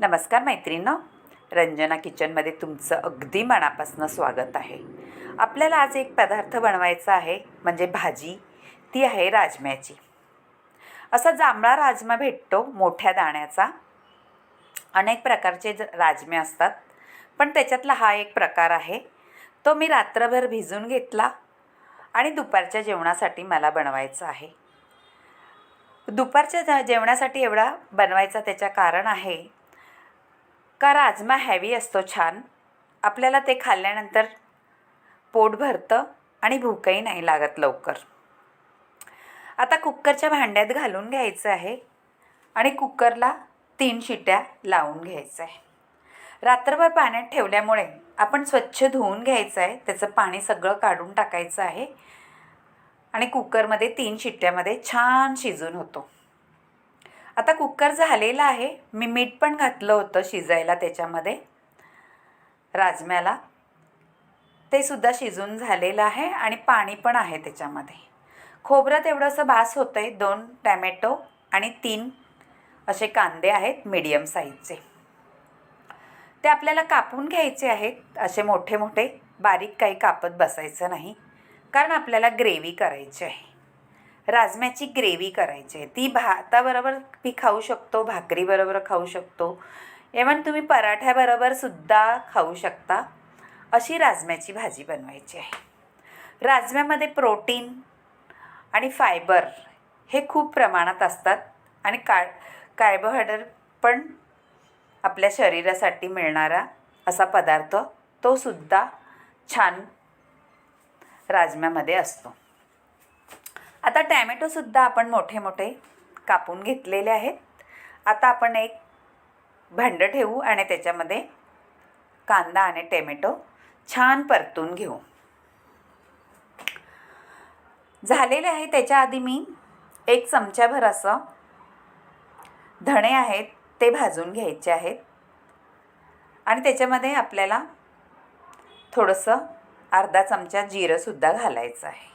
नमस्कार मैत्रिणींनो. रंजना किचनमध्ये तुमचं अगदी मनापासून स्वागत आहे. आपल्याला आज एक पदार्थ बनवायचा आहे म्हणजे भाजी. ती आहे राजम्याची. असा जांभळा राजमा भेटतो मोठ्या दाण्याचा. अनेक प्रकारचे ज- राजमे असतात पण त्याच्यातला हा एक प्रकार आहे. तो मी रात्रभर भिजून घेतला आणि दुपारच्या जेवणासाठी मला बनवायचा आहे. दुपारच्या जेवणासाठी एवढा बनवायचा त्याच्या कारण आहे का राजमा हॅवी असतो छान. आपल्याला ते खाल्ल्यानंतर पोट भरतं आणि भूकही नाही लागत लवकर. आता कुकरच्या भांड्यात घालून घ्यायचं आहे आणि कुकरला तीन शिट्या लावून घ्यायचं आहे. रात्रभर पाण्यात ठेवल्यामुळे आपण स्वच्छ धुवून घ्यायचं आहे. त्याचं पाणी सगळं काढून टाकायचं आहे आणि कुकरमध्ये तीन शिट्ट्यामध्ये छान शिजून होतो. आता कुकर झालेला आहे. मी मीठ पण घातलं होतं शिजायला त्याच्यामध्ये. राजम्याला. ते सुद्धा शिजून झालेलं आहे आणि पाणी पण आहे त्याच्यामध्ये. खोबरं तेवढंसं भास होतं आहे दोन टॅमॅटो आणि तीन असे कांदे आहेत मीडियम साईजचे ते आपल्याला कापून घ्यायचे आहेत. असे मोठे मोठे बारीक काही कापत बसायचं नाही. कारण आपल्याला ग्रेव्ही करायची आहे. राजम्याची ग्रेव्ही करायची आहे. ती भाताबरोबर मी खाऊ शकतो भाकरीबरोबर खाऊ शकतो. इवन तुम्ही पराठ्याबरोबर सुद्धा खाऊ शकता. अशी राजम्याची भाजी बनवायची आहे. राजम्यामध्ये प्रोटीन आणि फायबर हे खूप प्रमाणात असतात आणि का कार्बोहायड्रेट पण आपल्या शरीरासाठी मिळणारा असा पदार्थ तो सुद्धा छान राजम्यामध्ये असतो. आता टॅमॅटोसुद्धा आपण मोठे मोठे कापून घेतलेले आहेत. आता आपण एक भांडं ठेवू आणि त्याच्यामध्ये कांदा आणि टॅमॅटो छान परतून घेऊ. झालेले आहे त्याच्या आधी मी एक चमच्याभर असं धणे आहेत ते भाजून घ्यायचे आहेत. आणि त्याच्यामध्ये आपल्याला थोडंसं अर्धा चमचा जिरंसुद्धा घालायचं आहे.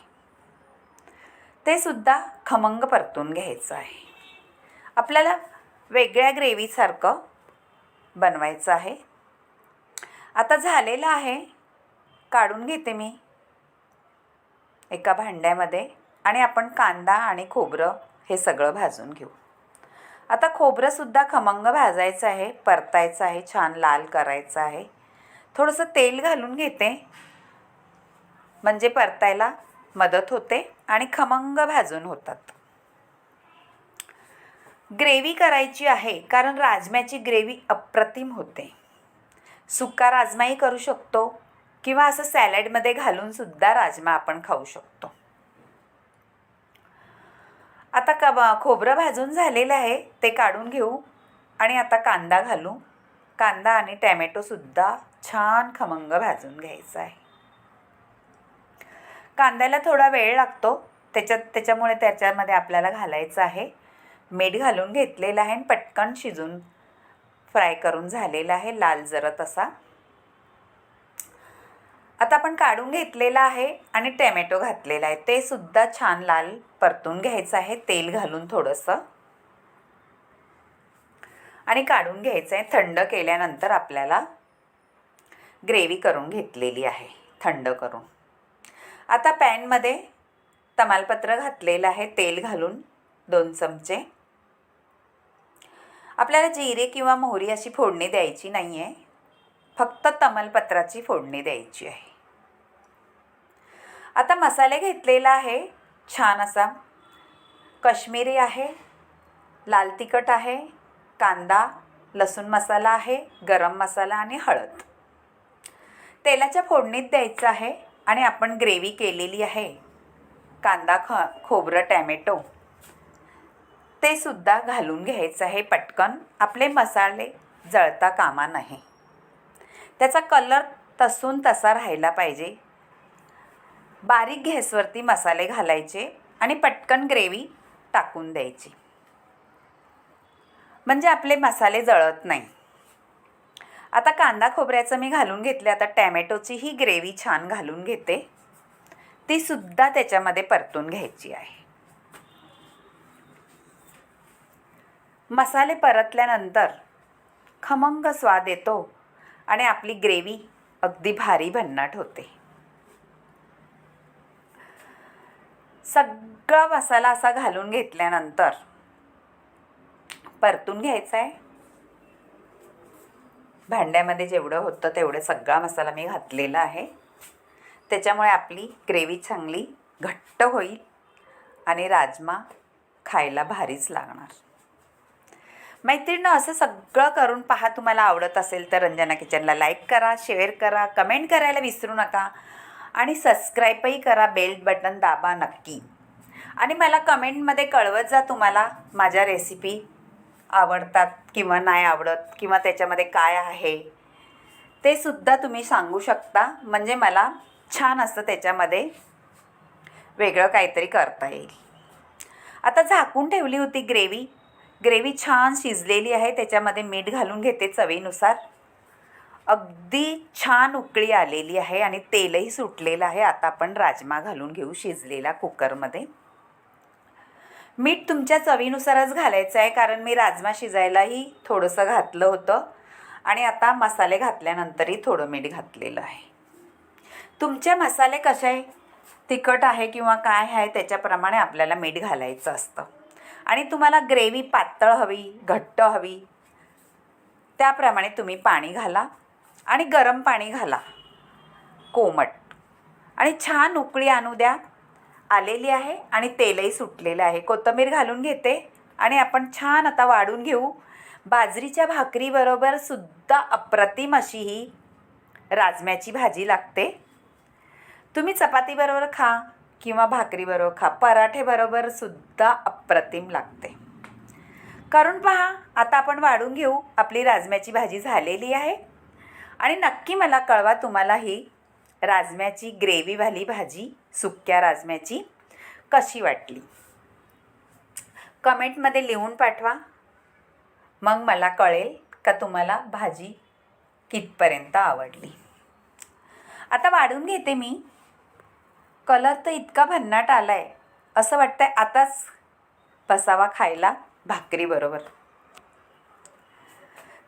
ते सुद्धा खमंग परतून घ्यायचं आहे. आपल्याला वेगळ्या ग्रेव्हीसारखं बनवायचं आहे. आता झालेलं आहे. काढून घेते मी. एका भांड्यामध्ये आणि आपण कांदा आणि खोबरं हे सगळं भाजून घेऊ. आता खोबरंसुद्धा खमंग भाजायचं आहे परतायचं आहे छान लाल करायचं आहे. थोडंसं तेल घालून घेते. म्हणजे परतायला मदत होते आणि खमंग भाजून होतात. ग्रेव्ही करायची आहे कारण राजम्याची ग्रेव्ही अप्रतिम होते. सुका राजमाही करू शकतो किंवा असं सॅलडमध्ये घालून सुद्धा राजमा आपण खाऊ शकतो. आता कबा खोबरं भाजून झालेलं आहे ते काढून घेऊ आणि आता कांदा घालू. कांदा आणि टॅमॅटोसुद्धा छान खमंग भाजून घ्यायचा आहे. कांद्याला थोडा वेळ लागतो. त्याच्यात त्याच्यामुळे त्याच्यामध्ये आपल्याला घालायचं आहे. मीठ घालून घेतलेलं आहे आणि पटकन शिजून फ्राय करून झालेला आहे लाल जरत असा आता आपण काढून घेतलेला आहे आणि टॅमॅटो घातलेला आहे. ते सुद्धा छान लाल परतून घ्यायचं आहे तेल घालून थोडंसं. आणि काढून घ्यायचं आहे थंड केल्यानंतर आपल्याला ग्रेव्ही करून घेतलेली आहे थंड करून. आता पॅनमध्ये तमालपत्र घातलेलं आहे तेल घालून दोन चमचे. आपल्याला जिरे किंवा मोहरी अशी फोडणी द्यायची नाही आहे फक्त तमालपत्राची फोडणी द्यायची आहे. आता मसाले घेतलेला आहे छान असा. कश्मीरी आहे लाल तिखट आहे कांदा लसूण मसाला आहे गरम मसाला आणि हळद. तेलाच्या फोडणीत द्यायचं आहे आणि आपण ग्रेव्ही केलेली आहे. कांदा ख खोबरं टॅमॅटो. ते सुद्धा घालून घ्यायचं आहे पटकन. आपले मसाले जळता कामा नाही त्याचा कलर तसून तसा राहायला पाहिजे. बारीक गॅसवरती मसाले घालायचे आणि पटकन ग्रेव्ही टाकून द्यायची. म्हणजे आपले मसाले जळत नाही. आता कांदा खोबऱ्याचं मी घालून घेतले आता टॅमॅटोची ही ग्रेव्ही छान घालून घेते. ती सुद्धा त्याच्यामध्ये परतून घ्यायची आहे. मसाले परतल्यानंतर खमंग स्वाद येतो आणि आपली ग्रेव्ही अगदी भारी भन्नाट होते. सगळा मसाला असा घालून घेतल्यानंतर परतून घ्यायचा आहे. भांड्यामध्ये जेवढं होतं तेवढं सगळा मसाला मी घातलेला आहे. त्याच्यामुळे आपली ग्रेव्ही चांगली घट्ट होईल आणि राजमा खायला भारीच लागणार. मैत्रिणीनं असं सगळं करून पहा तुम्हाला आवडत असेल तर रंजना किचनला लाईक करा शेअर करा कमेंट करायला विसरू नका आणि सबस्क्राईबही करा बेल बटन दाबा नक्की. आणि मला कमेंटमध्ये कळवत जा तुम्हाला माझ्या रेसिपी आवडतात. किंवा नाही आवडत किंवा त्याच्यामध्ये काय आहे ते सुद्धा तुम्ही सांगू शकता. म्हणजे मला छान असतं त्याच्यामध्ये वेगळं काहीतरी करता येईल. आता झाकून ठेवली होती ग्रेव्ही. ग्रेव्ही छान शिजलेली आहे. त्याच्यामध्ये मीठ घालून घेते चवीनुसार. अगदी छान उकळी आलेली आहे आणि तेलही सुटलेलं आहे. आता आपण राजमा घालून घेऊ शिजलेला कुकरमध्ये. मीठ तुमच्या चवीनुसारच घालायचं आहे कारण मी राजमा शिजायलाही थोडंसं घातलं होतं. आणि आता मसाले घातल्यानंतरही थोडं मीठ घातलेलं आहे. तुमचे मसाले कसे आहे तिखट आहे किंवा काय आहे त्याच्याप्रमाणे आपल्याला मीठ घालायचं असतं. आणि तुम्हाला ग्रेव्ही पातळ हवी घट्ट हवी त्याप्रमाणे तुम्ही पाणी घाला आणि गरम पाणी घाला. कोमट. आणि छान उकळी आणू द्या. आलेली आहे आणि तेलही सुटलेलं आहे. कोथिंबीर घालून घेते आणि आपण छान आता वाढून घेऊ. बाजरीच्या भाकरीबरोबर सुद्धा अप्रतिम अशी ही राजम्याची भाजी लागते. तुम्ही चपातीबरोबर खा किंवा भाकरीबरोबर खा. पराठेबरोबर सुद्धा अप्रतिम लागते. करून पहा आता आपण वाढून घेऊ. आपली राजम्याची भाजी झालेली आहे. आणि नक्की मला कळवा तुम्हाला ही राजम्याची ग्रेव्हीवाली भाजी सुक्या राजम्याची कशी वाटली? कमेंटमध्ये लिहून पाठवा. मग मला कळेल का तुम्हाला भाजी कितपर्यंत आवडली. आता वाढून घेते मी. कलर तर इतका भन्नाट आला आहे असं वाटतंय आताच बसावा खायला भाकरीबरोबर.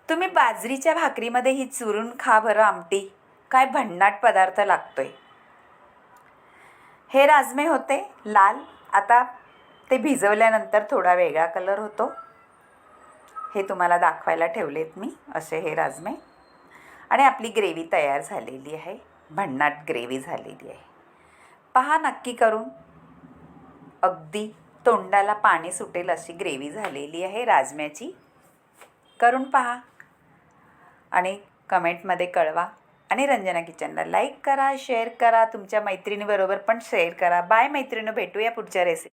तुम्ही बाजरीच्या भाकरीमध्ये ही चुरून खा बरं आमटी. काय भन्नाट पदार्थ लागतो आहे हे राजमे होते लाल. आता ते भिजवल्यानंतर थोडा वेगळा कलर होतो. हे तुम्हाला दाखवायला ठेवलेत मी असे हे राजमे. आणि आपली ग्रेव्ही तयार झालेली आहे. भन्नाट ग्रेव्ही झालेली आहे. पहा नक्की करून. अगदी तोंडाला पाणी सुटेल अशी ग्रेव्ही झालेली आहे राजम्याची. करून पहा. आणि कमेंटमध्ये कळवा. आणि रंजना किचनला लाईक करा शेअर करा तुमच्या मैत्रिणीबरोबर पण शेअर करा. बाय मैत्रिणी भेटूया पुढच्या रेसिपी